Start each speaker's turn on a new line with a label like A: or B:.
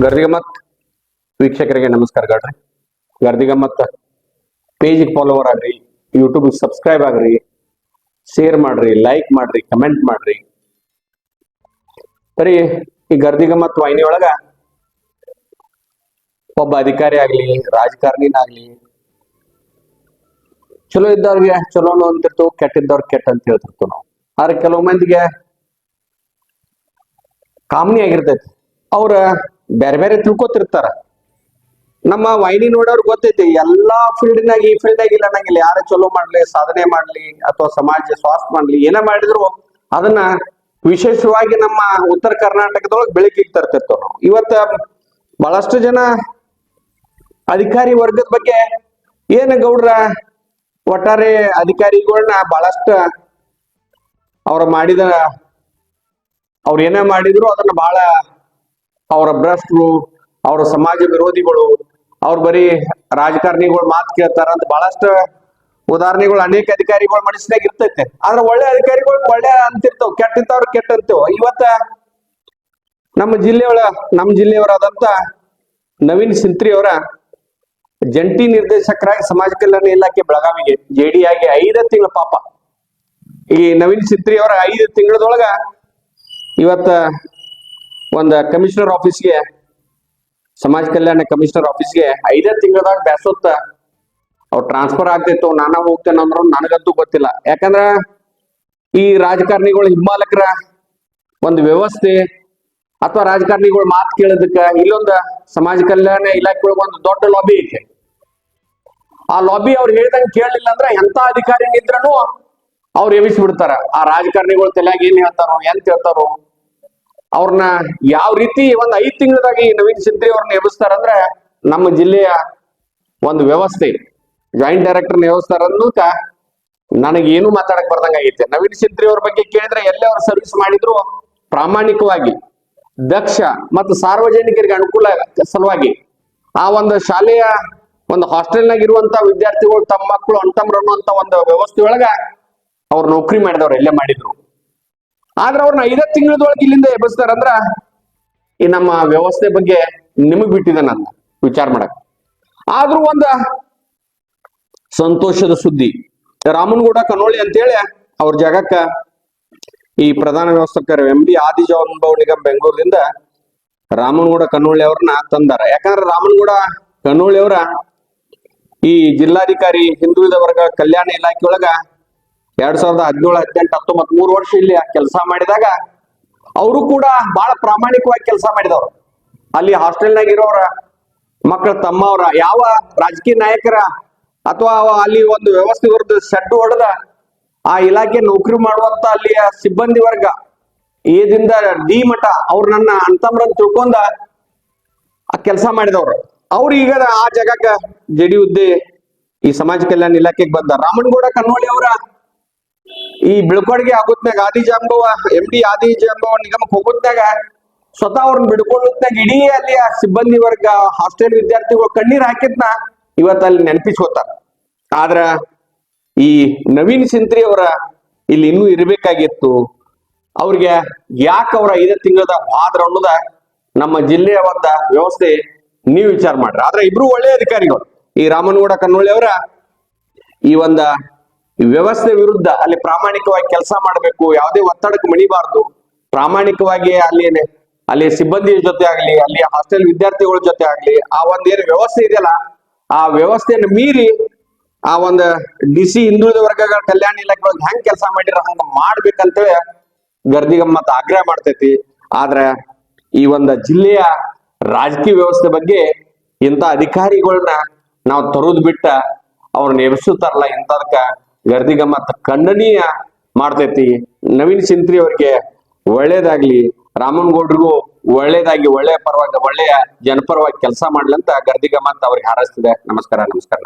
A: ಗರ್ದಿಗಮ್ಮತ್ ವೀಕ್ಷಕರಿಗೆ ನಮಸ್ಕಾರ ಗಾಡ್ರಿ ಗರ್ದಿಗಮ್ಮತ್ ಪೇಜಿಗೆ ಫಾಲೋವರ್ ಆಗ್ರಿ ಯೂಟ್ಯೂಬ್ ಸಬ್ಸ್ಕ್ರೈಬ್ ಆಗ್ರಿ ಶೇರ್ ಮಾಡ್ರಿ ಲೈಕ್ ಮಾಡ್ರಿ ಕಮೆಂಟ್ ಮಾಡ್ರಿ. ಬರೀ ಈ ಗರ್ದಿಗಮ್ಮತ್ ವಾಹಿನಿ ಒಳಗ ಒಬ್ಬ ಅಧಿಕಾರಿ ಆಗ್ಲಿ, ರಾಜಕಾರಣಿನಾಗ್ಲಿ, ಚಲೋ ಇದ್ದವ್ರಿಗೆ ಚಲೋನು ಅಂತಿರ್ತು ಕೆಟ್ಟಿದ್ದವ್ರಿಗೆ ಕೆಟ್ಟ ಅಂತ ಹೇಳ್ತಿರ್ತು ನಾವು. ಆದ್ರೆ ಕೆಲವು ಮಂದಿಗೆ ಕಾಮನಿ ಆಗಿರ್ತೈತಿ. ಅವ್ರ ಬೇರೆ ಬೇರೆ ತಿಳ್ಕೊತಿರ್ತಾರ. ನಮ್ಮ ವೈನಿ ನೋಡೋರ್ ಗೊತ್ತೈತಿ, ಎಲ್ಲಾ ಫೀಲ್ಡ್ನಾಗ ಈ ಫೀಲ್ಡ್ನಾಗ ಇಲ್ಲ ಅನ್ನಂಗಿಲ್ಲ. ಯಾರ ಚಲೋ ಮಾಡ್ಲಿ, ಸಾಧನೆ ಮಾಡ್ಲಿ, ಅಥವಾ ಸಮಾಜ ಸ್ವಾಸ್ಥ್ಯ ಮಾಡ್ಲಿ, ಏನೇ ಮಾಡಿದ್ರು ಅದನ್ನ ವಿಶೇಷವಾಗಿ ನಮ್ಮ ಉತ್ತರ ಕರ್ನಾಟಕದೊಳಗೆ ಬೆಳಕಿಗೆ ತರ್ತಿರ್ತೇವೆ ನಾವು. ಇವತ್ತ ಬಹಳಷ್ಟು ಜನ ಅಧಿಕಾರಿ ವರ್ಗದ ಬಗ್ಗೆ ಏನ ಗೌಡ್ರ ಒಟ್ಟಾರೆ ಅಧಿಕಾರಿಗಳನ್ನ ಬಹಳಷ್ಟು ಅವ್ರ ಮಾಡಿದ, ಅವ್ರ ಏನೇ ಮಾಡಿದ್ರು ಅದನ್ನ ಬಹಳ ಅವರ ಭ್ರಷ್ಟರು, ಅವರ ಸಮಾಜ ವಿರೋಧಿಗಳು, ಅವ್ರ ಬರೀ ರಾಜಕಾರಣಿಗಳು ಮಾತು ಕೇಳ್ತಾರ ಅಂತ ಬಹಳಷ್ಟು ಉದಾಹರಣೆಗಳು ಅನೇಕ ಅಧಿಕಾರಿಗಳು ಮನಸ್ಸಿನಾಗ ಇರ್ತೈತೆ. ಆದ್ರೆ ಒಳ್ಳೆ ಅಧಿಕಾರಿಗಳು ಒಳ್ಳೆ ಅಂತಿರ್ತಾವ. ಕೆಟ್ಟಿದ್ದವ್ರು ಕೆಟ್ಟ ಅಂತೀವ ಇವತ್ತ ನಮ್ಮ ಜಿಲ್ಲೆಯೊಳ, ನಮ್ಮ ಜಿಲ್ಲೆಯವರಾದಂತ ನವೀನ್ ಸಿಂತ್ರಿ ಅವರ ಜಂಟಿ ನಿರ್ದೇಶಕರಾಗಿ ಸಮಾಜ ಕಲ್ಯಾಣ ಇಲಾಖೆ ಬೆಳಗಾವಿಗೆ ಜೆಡಿ ಆಗಿ ಐದ ತಿಂಗಳು ಪಾಪ. ಈ ನವೀನ್ ಸಿಂತ್ರಿ ಅವರ ಐದು ತಿಂಗಳದೊಳಗ ಇವತ್ತ ಒಂದ ಕಮಿಷನರ್ ಆಫೀಸ್ಗೆ ಸಮಾಜ ಕಲ್ಯಾಣ ಕಮಿಷನರ್ ಆಫೀಸ್ಗೆ ಐದೇ ತಿಂಗಳದಾಗ ಬ್ಯಾಸೊತ್ತ. ಅವ್ರು ಟ್ರಾನ್ಸ್ಫರ್ ಆಗ್ತಿತ್ತು, ನಾನ ಹೋಗ್ತೇನೆ ಅಂದ್ರು ನನಗಂತೂ ಗೊತ್ತಿಲ್ಲ. ಯಾಕಂದ್ರ ಈ ರಾಜಕಾರಣಿಗಳು ಹಿಂಬಾಲಕರ ಒಂದು ವ್ಯವಸ್ಥೆ ಅಥವಾ ರಾಜಕಾರಣಿಗಳು ಮಾತು ಕೇಳೋದಕ್ಕ ಇಲ್ಲೊಂದು ಸಮಾಜ ಕಲ್ಯಾಣ ಇಲಾಖೆ ಒಳಗೆ ಒಂದು ದೊಡ್ಡ ಲಾಬಿ ಐತೆ. ಆ ಲಾಬಿ ಅವ್ರು ಹೇಳ್ದಂಗೆ ಕೇಳಲಿಲ್ಲ ಅಂದ್ರೆ ಎಂತ ಅಧಿಕಾರಿ ಇದ್ರೂ ಅವ್ರು ಎಬ್ಬಿಸಿ ಬಿಡ್ತಾರ ಆ ರಾಜಕಾರಣಿಗಳು ತಲೆಯಾಗ ಏನ್ ಹೇಳ್ತಾರೋ, ಎಂತ ಹೇಳ್ತಾರೋ. ಅವ್ರನ್ನ ಯಾವ ರೀತಿ ಒಂದ್ ಐದ್ ತಿಂಗಳದಾಗಿ ನವೀನ್ ಸಿಂತ್ರಿ ಅವ್ರನ್ನ ಎಬ್ಬಿಸ್ತಾರಂದ್ರೆ ನಮ್ಮ ಜಿಲ್ಲೆಯ ಒಂದು ವ್ಯವಸ್ಥೆ ಜಾಯಿಂಟ್ ಡೈರೆಕ್ಟರ್ ವ್ಯವಸ್ಥಾರ ಅನ್ನೋಕ ನನಗೆ ಏನು ಮಾತಾಡಕ್ ಬರ್ದಂಗ ನವೀನ್ ಸಿಂತ್ರಿ ಅವ್ರ ಬಗ್ಗೆ ಕೇಳಿದ್ರೆ ಎಲ್ಲೇ ಅವ್ರ ಸರ್ವಿಸ್ ಮಾಡಿದ್ರು ಪ್ರಾಮಾಣಿಕವಾಗಿ ದಕ್ಷ ಮತ್ತು ಸಾರ್ವಜನಿಕರಿಗೆ ಅನುಕೂಲ ಸಲುವಾಗಿ ಆ ಒಂದು ಶಾಲೆಯ ಒಂದು ಹಾಸ್ಟೆಲ್ನಾಗ ಇರುವಂತ ವಿದ್ಯಾರ್ಥಿಗಳು ತಮ್ಮ ಮಕ್ಕಳು ಅಣ್ತಮ್ರು ಅನ್ನುವಂತ ಒಂದು ವ್ಯವಸ್ಥೆ ಒಳಗ ಅವ್ರು ನೌಕರಿ ಮಾಡಿದವ್ರು ಎಲ್ಲೇ ಮಾಡಿದ್ರು. ಆದ್ರೆ ಅವ್ರನ್ನ ಐದ ತಿಂಗಳದೊಳಗೆ ಇಲ್ಲಿಂದ ಎಬ್ಬಿಸ್ತಾರಂದ್ರ ಈ ನಮ್ಮ ವ್ಯವಸ್ಥೆ ಬಗ್ಗೆ ನಿಮಗ್ ಬಿಟ್ಟಿದೆ ನಾನು ವಿಚಾರ ಮಾಡಕ್ ಆದ್ರೂ ಒಂದ ಸಂತೋಷದ ಸುದ್ದಿ. ರಾಮನಗೌಡ ಕನೋಳಿ ಅಂತೇಳಿ ಅವ್ರ ಜಾಗಕ್ಕ ಈ ಪ್ರಧಾನ ವ್ಯವಸ್ಥಕರು ಎಂ ಡಿ ಆದಿಜಾನ್ಭವ್ ನಿಗಮ್ ಬೆಂಗಳೂರಿಂದ ರಾಮನಗೌಡ ಕನ್ನೋಳಿ ಅವ್ರನ್ನ ತಂದಾರ. ಯಾಕಂದ್ರೆ ರಾಮನಗೌಡ ಕನ್ನೋಳಿ ಅವರ ಈ ಜಿಲ್ಲಾಧಿಕಾರಿ ಹಿಂದುಳಿದ ವರ್ಗ ಕಲ್ಯಾಣ ಇಲಾಖೆಯೊಳಗ ಎರಡ್ ಸಾವಿರದ ಹದಿನೇಳು, ಹದಿನೆಂಟು ಹತ್ತೊಂಬತ್ ಮೂರು ವರ್ಷ ಇಲ್ಲಿ ಕೆಲಸ ಮಾಡಿದಾಗ ಅವರು ಕೂಡ ಬಹಳ ಪ್ರಾಮಾಣಿಕವಾಗಿ ಕೆಲಸ ಮಾಡಿದವರು. ಅಲ್ಲಿ ಹಾಸ್ಟೆಲ್ನಾಗ ಇರೋರ ಮಕ್ಕಳ ತಮ್ಮವ್ರ, ಯಾವ ರಾಜಕೀಯ ನಾಯಕರ ಅಥವಾ ಅಲ್ಲಿ ಒಂದು ವ್ಯವಸ್ಥೆ ವಿರುದ್ಧ ಸೆಡ್ಡು ಹೊಡೆದ ಆ ಇಲಾಖೆ ನೌಕರಿ ಮಾಡುವಂತ ಅಲ್ಲಿಯ ಸಿಬ್ಬಂದಿ ವರ್ಗ ಏದಿಂದ ಡಿ ಮಠ, ಅವ್ರು ನನ್ನ ಅಂತಮ್ರನ್ ತಿಳ್ಕೊಂಡ ಆ ಕೆಲಸ ಮಾಡಿದವ್ರು. ಅವ್ರು ಈಗ ಆ ಜಾಗಕ್ಕ ಜಡಿ ಹುದ್ದೆ ಈ ಸಮಾಜ ಕಲ್ಯಾಣ ಇಲಾಖೆಗೆ ಬಂದ. ರಾಮನಗೌಡ ಕನ್ನೋಳಿ ಅವರ ಈ ಬಿಳ್ಕೊಡ್ಗೆ ಆಗುತ್ನಾಗ ಆದಿ ಜಾಂಬವ ಎಂ ಡಿ ಆದಿ ಜಾಂಬವ ನಿಗಮಕ್ಕೆ ಹೋಗುತ್ತಾಗ ಸ್ವತಃ ಅವ್ರನ್ನ ಬಿಡ್ಕೊಳ್ಳುತ್ತಾಗ ಇಡೀ ಅಲ್ಲಿ ಆ ಸಿಬ್ಬಂದಿ ವರ್ಗ, ಹಾಸ್ಟೆಲ್ ವಿದ್ಯಾರ್ಥಿಗಳು ಕಣ್ಣೀರ್ ಹಾಕಿದ್ನ ಇವತ್ತು ಅಲ್ಲಿ ನೆನಪಿಸ್ಕೋತಾರ. ಆದ್ರ ಈ ನವೀನ್ ಸಿಂತ್ರಿ ಅವರ ಇಲ್ಲಿ ಇನ್ನೂ ಇರಬೇಕಾಗಿತ್ತು. ಅವ್ರಿಗೆ ಯಾಕೆ ಅವರ ಐದು ತಿಂಗಳದ ಆದ್ರ ಅನ್ನೋದ ನಮ್ಮ ಜಿಲ್ಲೆಯ ಒಂದ ವ್ಯವಸ್ಥೆ ನೀವು ವಿಚಾರ ಮಾಡ್ರಿ. ಆದ್ರೆ ಇಬ್ರು ಒಳ್ಳೆ ಅಧಿಕಾರಿಗಳು. ಈ ರಾಮನಗೌಡ ಕನ್ನೋಳಿ ಅವರ ಈ ಒಂದ ವ್ಯವಸ್ಥೆ ವಿರುದ್ಧ ಅಲ್ಲಿ ಪ್ರಾಮಾಣಿಕವಾಗಿ ಕೆಲಸ ಮಾಡಬೇಕು, ಯಾವುದೇ ಒತ್ತಡಕ್ಕೆ ಮಣಿಬಾರದು. ಪ್ರಾಮಾಣಿಕವಾಗಿ ಅಲ್ಲಿ ಅಲ್ಲಿ ಸಿಬ್ಬಂದಿ ಜೊತೆ ಆಗ್ಲಿ, ಅಲ್ಲಿ ಹಾಸ್ಟೆಲ್ ವಿದ್ಯಾರ್ಥಿಗಳ ಜೊತೆ ಆಗ್ಲಿ, ಆ ಒಂದೇನು ವ್ಯವಸ್ಥೆ ಇದೆಯಲ್ಲ, ಆ ವ್ಯವಸ್ಥೆಯನ್ನು ಮೀರಿ ಆ ಒಂದು ಡಿ ಸಿ ಹಿಂದುಳಿದ ವರ್ಗಗಳ ಕಲ್ಯಾಣ ಇಲಾಖೆ ಒಳಗೆ ಹೆಂಗ್ ಕೆಲಸ ಮಾಡಿರ ಹಂಗ ಮಾಡ್ಬೇಕಂತೇಳಿ ಗರ್ದಿಗಮ್ಮತ್ ಆಗ್ರಹ ಮಾಡ್ತೈತಿ. ಆದ್ರ ಈ ಒಂದು ಜಿಲ್ಲೆಯ ರಾಜಕೀಯ ವ್ಯವಸ್ಥೆ ಬಗ್ಗೆ ಇಂಥ ಅಧಿಕಾರಿಗಳನ್ನ ನಾವು ತರೋದ್ ಬಿಟ್ಟ ಅವ್ರನ್ನ ಎಬ್ಸುತ್ತಾರಲ್ಲ ಇಂಥದಕ್ಕ ಗರ್ದಿಗಮ್ಮತ್ ಖಂಡನೀಯ ಮಾಡ್ತೈತಿ. ನವೀನ್ ಸಿಂತ್ರಿ ಅವ್ರಿಗೆ ಒಳ್ಳೇದಾಗ್ಲಿ ರಾಮನಗೌಡ್ರಿಗೂ ಒಳ್ಳೇದಾಗಿ, ಒಳ್ಳೆಯ ಪರವಾಗಿ, ಒಳ್ಳೆಯ ಜನಪರವಾಗಿ ಕೆಲಸ ಮಾಡ್ಲಂತ ಗರ್ದಿಗಮ್ಮತ್ ಅವ್ರಿಗೆ ಹಾರೈಸ್ತಿದೆ. ನಮಸ್ಕಾರ ನಮಸ್ಕಾರ.